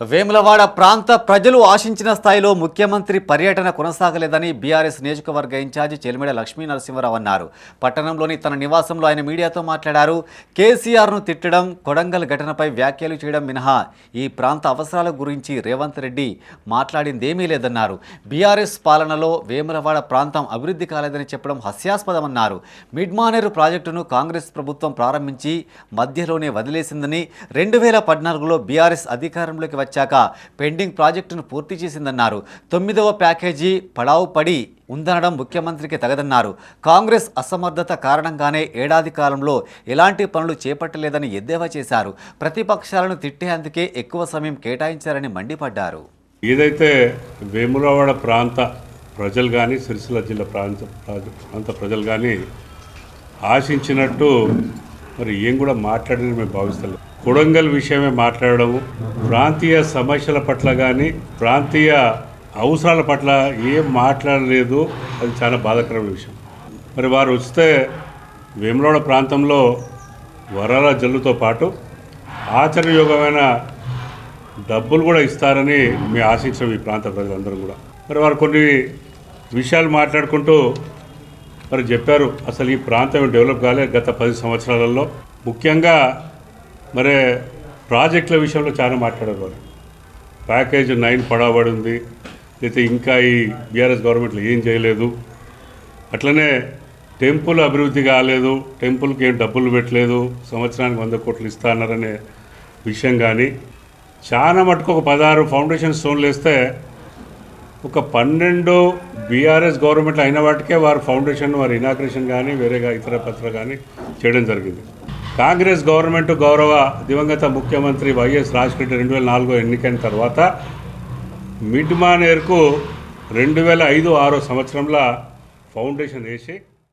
వేములవాడ ప్రాంత ప్రజలు ఆశించిన స్థాయిలో ముఖ్యమంత్రి పర్యటన కొనసాగలేదని బీఆర్ఎస్ నియోజకవర్గ ఇన్ఛార్జి చెలిమిడ లక్ష్మీ నరసింహరావు అన్నారు. పట్టణంలోని తన నివాసంలో ఆయన మీడియాతో మాట్లాడారు. కేసీఆర్ను తిట్టడం కొడంగల్ ఘటనపై వ్యాఖ్యలు చేయడం మినహా. ఈ ప్రాంత అవసరాల గురించి రేవంత్ రెడ్డి మాట్లాడిందేమీ లేదన్నారు. బీఆర్ఎస్ పాలనలో వేములవాడ ప్రాంతం అభివృద్ధి కాలేదని చెప్పడం హాస్యాస్పదమన్నారు. మిడ్మానేరు ప్రాజెక్టును కాంగ్రెస్ ప్రభుత్వం ప్రారంభించి మధ్యలోనే వదిలేసిందని రెండు వేల పద్నాలుగులో బీఆర్ఎస్ అధికారంలోకి వచ్చాక పెండింగ్ ప్రాజెక్టును పూర్తి చేసిందన్నారు. తొమ్మిదవ ప్యాకేజీ పడావు పడి ఉందనడం ముఖ్యమంత్రికి తగదన్నారు. కాంగ్రెస్ అసమర్థత కారణంగానే ఏడాది కాలంలో ఎలాంటి పనులు చేపట్టలేదని ఎద్దేవా చేశారు. ప్రతిపక్షాలను తిట్టేందుకే ఎక్కువ సమయం కేటాయించారని మండిపడ్డారు. ఏదైతే వేములవాడ ప్రాంత ప్రజలు కానీ సిరిసిల్ల జిల్లా ప్రాంత ప్రాంత ప్రజలు కానీ ఆశించినట్టు మరి ఏం కూడా మాట్లాడని మేము భావిస్తలేదు కొడంగల్ విషయమే మాట్లాడము ప్రాంతీయ సమస్యల పట్ల కానీ ప్రాంతీయ అవసరాల పట్ల ఏం మాట్లాడలేదు అది చాలా బాధాకరమైన విషయం. మరి వారు వస్తే వేములవాడ ప్రాంతంలో వరాల జల్లుతో పాటు ఆచరణయోగమైన డబ్బులు కూడా ఇస్తారని మేము ఆశించాం ఈ ప్రాంత ప్రజలందరూ కూడా. మరి వారు కొన్ని విషయాలు మాట్లాడుకుంటూ మరి చెప్పారు అసలు ఈ ప్రాంతం డెవలప్ కాలే గత పది సంవత్సరాలలో. ముఖ్యంగా మరి ప్రాజెక్టుల విషయంలో చాలా మాట్లాడేవారు ప్యాకేజ్ నైన్ పడబడి ఉంది అయితే ఇంకా ఈ బీఆర్ఎస్ గవర్నమెంట్లో ఏం చేయలేదు. అట్లనే టెంపుల్ అభివృద్ధి కాలేదు టెంపుల్కి ఏం డబ్బులు పెట్టలేదు సంవత్సరానికి వంద కోట్లు ఇస్తా విషయం కానీ చాలా మటుకు ఒక పదహారు ఫౌండేషన్ స్టోన్లు వేస్తే ఒక పన్నెండు బీఆర్ఎస్ గవర్నమెంట్ అయిన వాటికే వారు ఫౌండేషన్ వారి ఇనాగ్రేషన్ కానీ వేరేగా ఇతర పత్ర కానీ చేయడం జరిగింది. కాంగ్రెస్ గవర్నమెంట్ గౌరవ దివంగత ముఖ్యమంత్రి వైఎస్ రాజశేఖర రెండు వేల నాలుగో ఎన్నికైన తర్వాత మిడ్ మానేర్కు రెండు వేల ఐదు ఆరో సంవత్సరంలో ఫౌండేషన్ వేసి